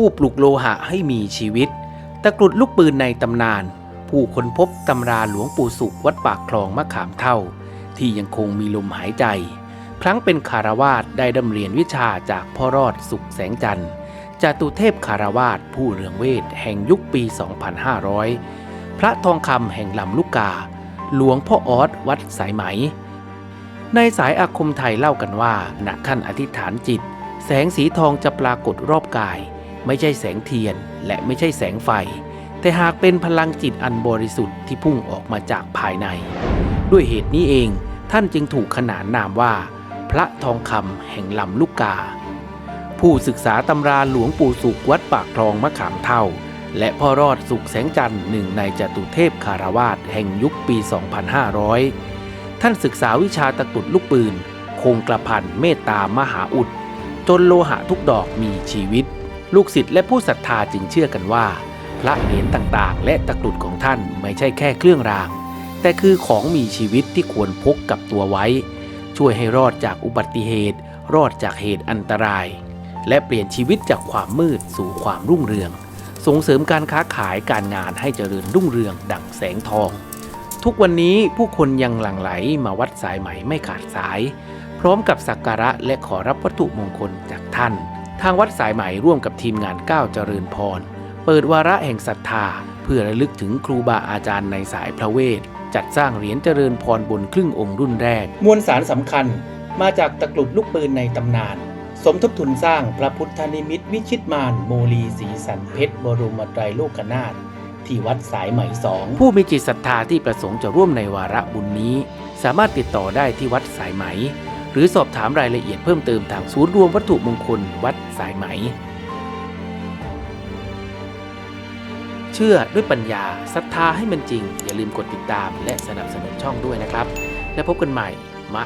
ผู้ปลุกโลหะให้มีชีวิต ตะกรุดลูกปืนในตำนาน ผู้ค้นพบตำราหลวงปู่สุขวัดปากคลองมะขามเท่า ที่ยังคงมีลมหายใจ ครั้งเป็นคารวาสได้ดำเรียนวิชาจากพ่อรอดสุขแสงจันทร์จตุเทพคารวาสผู้เรืองเวทแห่งยุคปี 2500 พระทองคำแห่งลำลูกกา หลวงพ่อออสวัดสายไหม ในสายอาคมไทยเล่ากันว่าณขั้นอธิษฐานจิต แสงสีทองจะปรากฏรอบกาย ไม่ใช่แสงเทียนและไม่ใช่แสงไฟ แต่หากเป็นพลังจิตอันบริสุทธิ์ที่พุ่งออกมาจากภายใน ด้วยเหตุนี้เองท่านจึงถูกขนานนามว่า พระทองคำแห่งลำลูกกา ผู้ศึกษาตำราหลวงปู่สุขวัดปากคลองมะขามเท่า และพ่อรอดสุขแสงจันทร์หนึ่งในจตุเทพคารวาสแห่งยุคปี 2500 ท่านศึกษาวิชาตะกรุดลูกปืน คงกระพันเมตตามหาอุด จนโลหะทุกดอกมีชีวิต ลูกศิษย์และผู้ศรัทธาจึงเชื่อกันว่า พระเหรียญต่างๆ และตะกรุดของท่านไม่ใช่แค่เครื่องราง แต่คือของมีชีวิตที่ควรพกกับตัวไว้ ช่วยให้รอดจากอุบัติเหตุ รอดจากเหตุอันตราย และเปลี่ยนชีวิตจากความมืดสู่ความรุ่งเรือง ส่งเสริมการค้าขายการงานให้เจริญรุ่งเรืองดั่งแสงทอง ทุกวันนี้ผู้คนยังหลั่งไหลมาวัดสายไหมไม่ขาดสาย พร้อมกับสักการะและขอรับวัตถุมงคลจากท่าน ทางวัดสายไหมร่วมกับทีมงานก้าวเจริญพร เปิดวาระแห่งศรัทธา เพื่อระลึกถึงครูบาอาจารย์ในสายพระเวท จัดสร้างเหรียญเจริญพรบนครึ่งองค์รุ่นแรก มวลสารสำคัญมาจากตะกรุดลูกปืนในตำนาน สมทบทุนสร้างพระพุทธนิมิตวิชิตมารโมลีสีสันเพชรบรมไตรโลกนาถที่วัดสายไหมสองผู้มีจิตศรัทธาที่ประสงค์จะร่วมในวาระบุญนี้ สามารถติดต่อได้ที่วัดสายไหม หรือสอบถามรายละเอียดเพิ่มเติมทางศูนย์รวมวัตถุมงคลวัดสายไหม เชื่อด้วยปัญญาศรัทธาให้มันจริง อย่าลืมกดติดตามและสนับสนุนช่องด้วยนะครับ และพบกันใหม่มะ